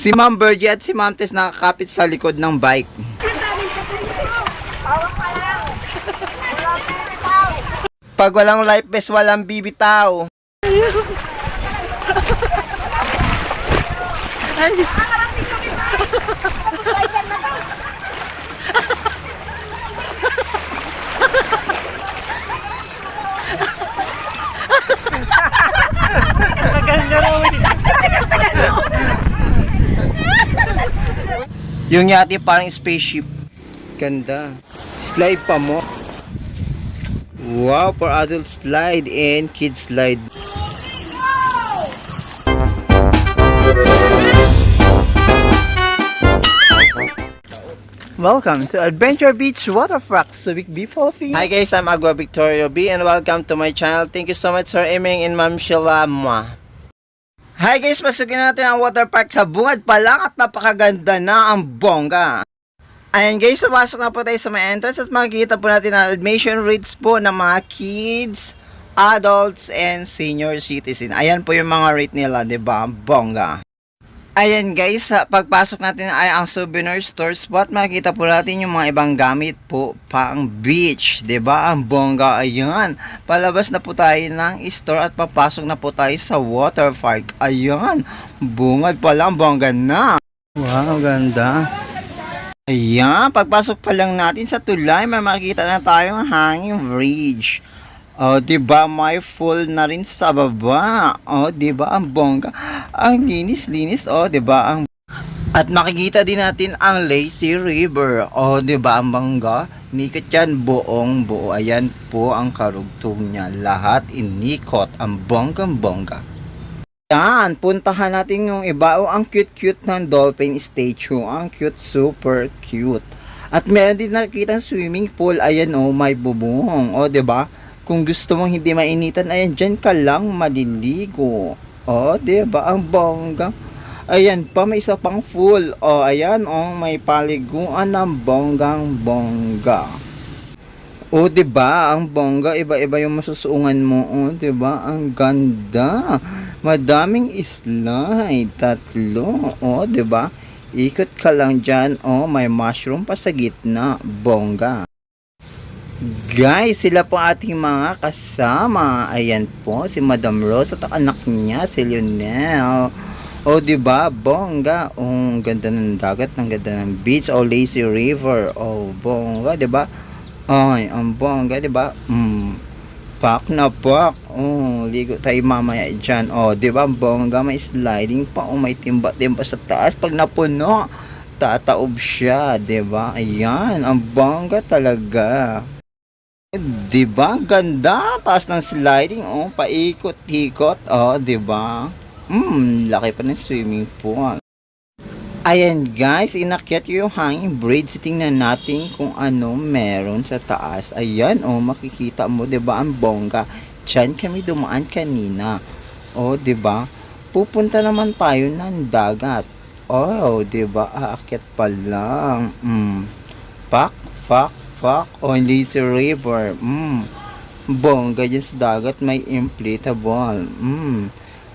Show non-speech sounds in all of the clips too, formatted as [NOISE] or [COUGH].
Si Ma'am Birdie at si Ma'am Tess nakakapit sa likod ng bike. Pag walang life vest, walang bibitaw. Yung yati parang spaceship. Ganda. Slide pa mo. Wow, for adult slide and kids slide. Welcome to Adventure Beach Waterfront, Subic B, Philippines. Hi guys, I'm Agua Victorio B and welcome to my channel. Thank you so much Sir Eming and Ma'am Sheila. Hi guys, pasukin natin ang water park sa bungad pa lang at napakaganda na ang bongga. Ayan guys, sumasok na po tayo sa may entrance at makikita po natin ang admission rates po ng mga kids, adults, and senior citizen. Ayan po yung mga rate nila, di ba? Bongga. Ayan guys, sa pagpasok natin ay ang souvenir store spot. Makikita po natin yung mga ibang gamit po pang beach. ba Ang bongga, ayan. Palabas na po tayo ng store at papasok na po tayo sa water park. Ayan, bungad pa lang, bongga na. Wow, ganda. Ayan, pagpasok pa lang natin sa tulay, may makikita na tayong hanging bridge. Oh, 'di ba may full na rin sa baba. Oh, 'di ba ang bongga? Ang linis-linis, oh, 'di ba ang At makikita din natin ang lazy river. Oh, 'di ba ang bangga? Nikot yan buong buo. Ayan po ang karugtong niya. Lahat inikot ang bonggang-bongga. Yan, puntahan natin yung iba. Oh, ang cute-cute ng dolphin statue. Ang cute, super cute. At meron din nakikita swimming pool. Ayan oh, may bubong. Oh, 'di ba? Kung gusto mong hindi mainitan, ayan, dyan ka lang maliligo. Oh, 'di ba ang bongga? Ayan pa, may isa pang full. Oh, ayan, oh, may paliguan ng bonggang bongga. Oh, 'di ba? Ang bongga, iba-iba yung masusuungan mo. Oh, 'di ba? Ang ganda. Madaming slide, tatlo. Oh, 'di ba? Ikot ka lang diyan. Oh, may mushroom pa sa gitna. Bongga. Guys, sila po ating mga kasama. Ayan po, si Madam Rose at anak niya, si Lionel. O, di ba? Bongga. Oh, ang ganda ng dagat, ang ganda ng beach. O, lazy river. O, bongga, di ba? Ay, ang bongga, di ba? Mm, pak na pak. Oh, ligo tayo mamaya dyan. O, di ba? Bongga, may sliding pa. O, may timba-timba sa taas. Pag napuno, tataob siya, di ba? Ayan, ang bongga talaga. Di ba? Ganda. Taas ng sliding. Oh, paikot-ikot. Oh, di ba? Hmm, laki pa ng swimming pool. Ayan guys, inakyat yung hanging bridge. Tingnan natin kung ano meron sa taas. Ayan, oh, makikita mo, 'di ba ang bongga. Diyan kami dumaan kanina. Oh, 'di ba? Pupunta naman tayo ng dagat. Oh, 'di ba? Aakyat pa lang. Mm. Pak, pak, pak. Oh, lazy river. Mm. Bongga dyan sa dagat may inflatable. Mm.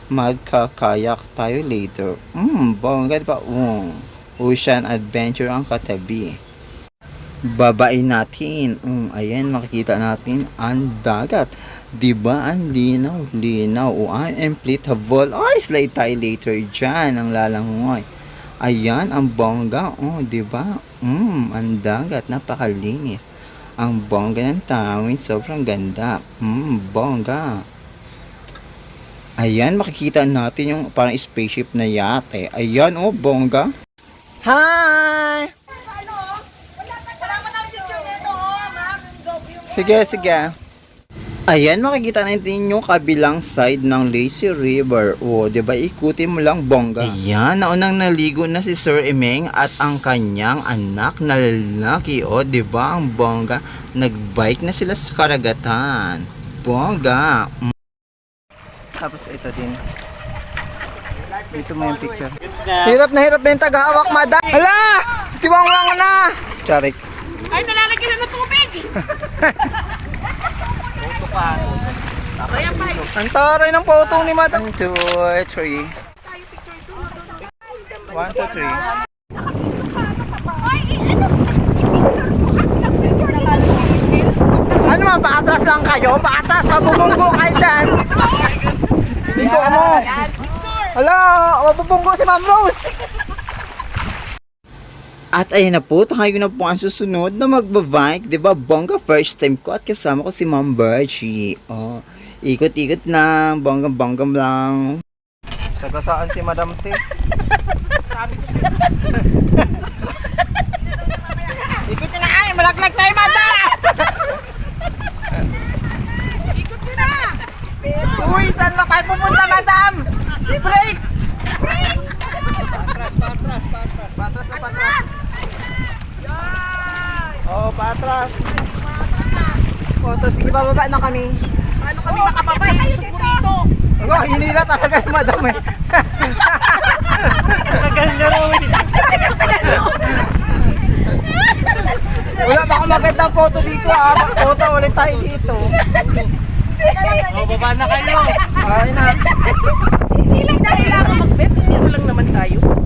Magkakayak tayo later. Mm, bongga diba? Mm. Ocean Adventure ang katabi. Babain natin. Mm, ayan, makikita natin ang dagat. Diba ang linaw, linaw. O, ang inflatable. Ay, slide tayo later dyan. Ang lalangoy. Ayan, ang bongga. Oh, diba? Mm, ang dagat. Napakalinis. Ang bongga ng tawin. Sobrang ganda. Mm, bongga. Ayan, makikita natin yung parang spaceship na yate. Ayan, oh, bongga. Hi! Sige, sige. Ayan, makikita natin yung kabilang side ng Lazy River. O, di ba ikutin mo lang bongga. Ayan, naunang naligo na si Sir Emeng at ang kanyang anak na lalaki. O, di ba ang bongga? Nagbike na sila sa karagatan. Bongga. Tapos ito din. Dito mo yung picture. Hirap na hirap na yung tagahawak, madam. Hala! Tiwang-wang na! Charik. Ay, nalalagyan na ng tubig! [LAUGHS] Ayan pa, Ang taray ng potong ni madam. 1, 2, 3. One, two, three. Ano man, paatras lang kayo? Paatras, mabubunggo kayo dyan. Binggo mo. Hala, mabubunggo si Ma'am Rose. At ayun na po, tayo na po ang susunod na magbabike. Di ba, bongga first time ko at kasama ko si Ma'am Berchie. Oh, ikot-ikot lang, bongga-bongga lang. Sagasaan si Madam Tess. Sabi ko sa'yo. [LAUGHS] Ikot na ay, malaglag tayo, madam! Ikot mo na! Uy, saan na tayo pupunta, Madam? Break! Patras, patras, patras. Patras na patras. Oh, patras. Oh, na kami. Paano kami makababa? Ilusog mo rito! Ako, hinila talaga ni Madam eh. Magaling na raw Wala pa akong magandang photo dito ah. Photo ulit tayo dito. Oh, baba na kayo. Ay na. Hindi lang dahil ako mag-best. Hindi lang naman tayo.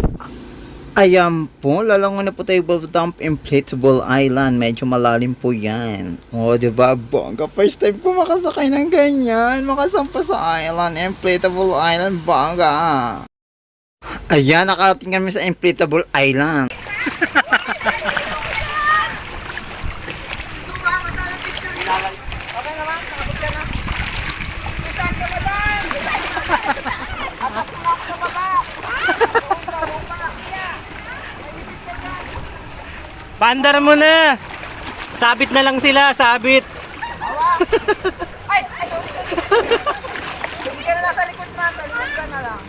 Ayan po, lalangon na po tayo dump inflatable island. Medyo malalim po yan. O, oh, di ba, bongga? First time ko makasakay ng ganyan. Makasampa sa island. Inflatable island, bongga. Ayan, nakarating kami sa inflatable island. [LAUGHS] Okay naman, nakabot ka na. Saan ka, madam? Atak ko na ako sa baba. Paandar mo na. Sabit na lang sila, sabit. Ay! Ay, sorry, sorry. Hindi ka na nasa likod na. Sa likod ka na lang.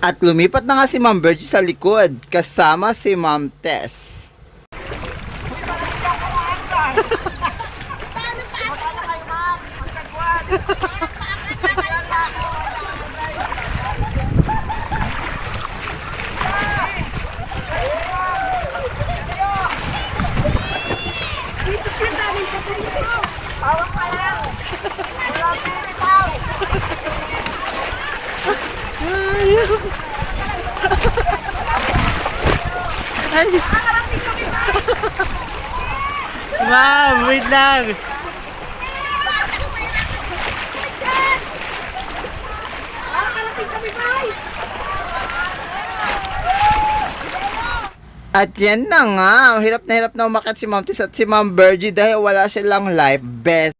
At lumipat na nga si Ma'am Virgie sa likod kasama si Ma'am Tess. [LAUGHS] Ma'am, wait lang. At yan na nga, hirap na hirap na umakit si Ma'am Tess at si Ma'am Virgie dahil wala silang life vest.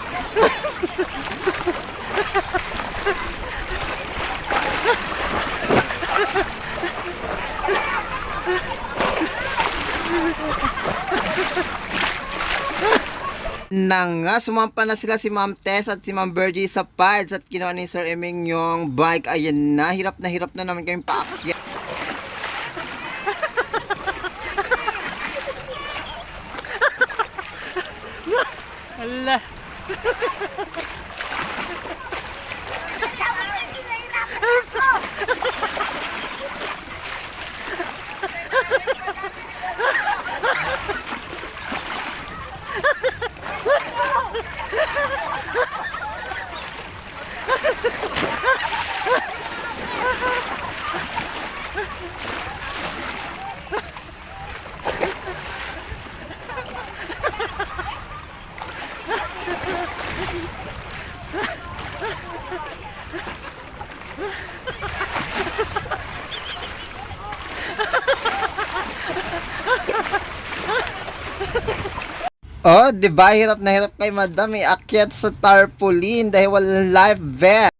nga, sumampa na sila si Ma'am Tess at si Ma'am Virgie sa pads at kinuha ni Sir Eming yung bike. Ayan na, hirap na hirap na naman kami paakyat. [LAUGHS] Hala. Oh, di ba? Hirap na hirap kay madam eh. Akyat sa tarpaulin dahil walang life vest.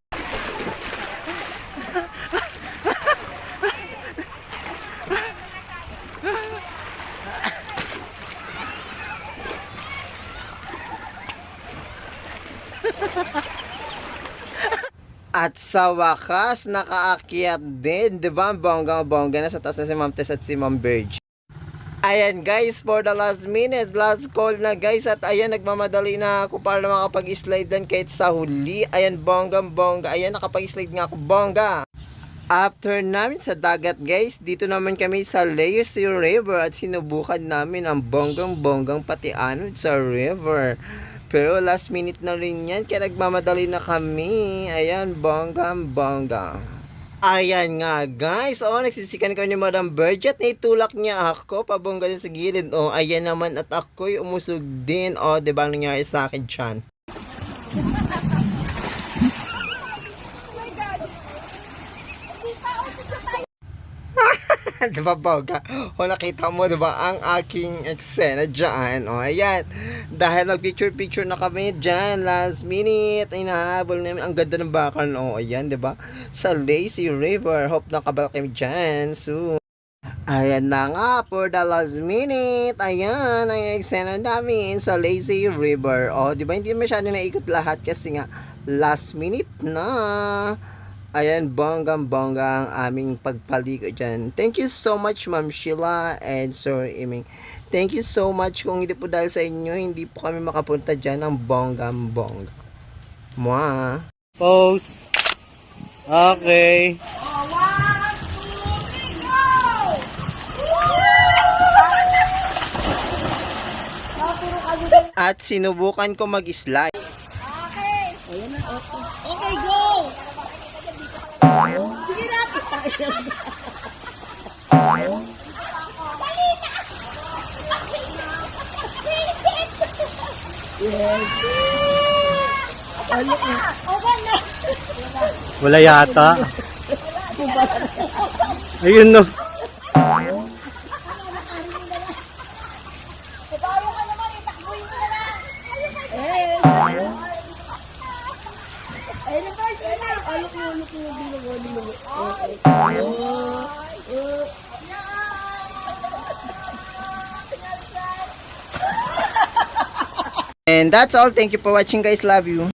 At sa wakas, nakaakyat din, di ba? Ang Bongga-bongga na sa taas na si Ma'am Tess at si Ma'am Berge. Ayan guys, for the last minute, last call na guys. At ayan, nagmamadali na ako para makapag-slide din kahit sa huli. Ayan, bonggang-bongga. Ayan, nakapag-slide nga ako, bongga. After namin sa dagat guys, dito naman kami sa Lazy River at sinubukan namin ang bonggang-bonggang pati anod sa river. Pero last minute na rin yan, kaya nagmamadali na kami. Ayan, bonggang-bongga. Ayan nga guys, oh nagsisikan ko ni Madam Berget, naitulak niya ako pabongga din sa gilid. Oh, ayan naman at ako'y umusog din. Oh, 'di ba ang nangyari sa akin chan? [LAUGHS] diba bongga? O nakita mo diba ang aking eksena dyan? O ayan, dahil nag-picture-picture na kami dyan last minute, ay nahabol namin ang ganda ng bakan. O ayan diba? Sa Lazy River, hope nakabal kami dyan soon. Ayan na nga, for the last minute, ayan, ang eksena namin sa Lazy River. O, di ba, hindi masyado naikot lahat kasi nga, last minute na. Ayan, bonggang-bongga ang aming pagpaligo dyan. Thank you so much, Ma'am Sheila and Sir Iming. Thank you so much. Kung hindi po dahil sa inyo, hindi po kami makapunta dyan ng bonggang-bongga. Mwah! Pose. Okay. At sinubukan ko mag-slide. Wala yata. Ayun no. Ayun na, guys, ayun na. Alok mo, alok mo, bilog mo, bilog mo. Okay. And that's all. Thank you for watching guys. Love you.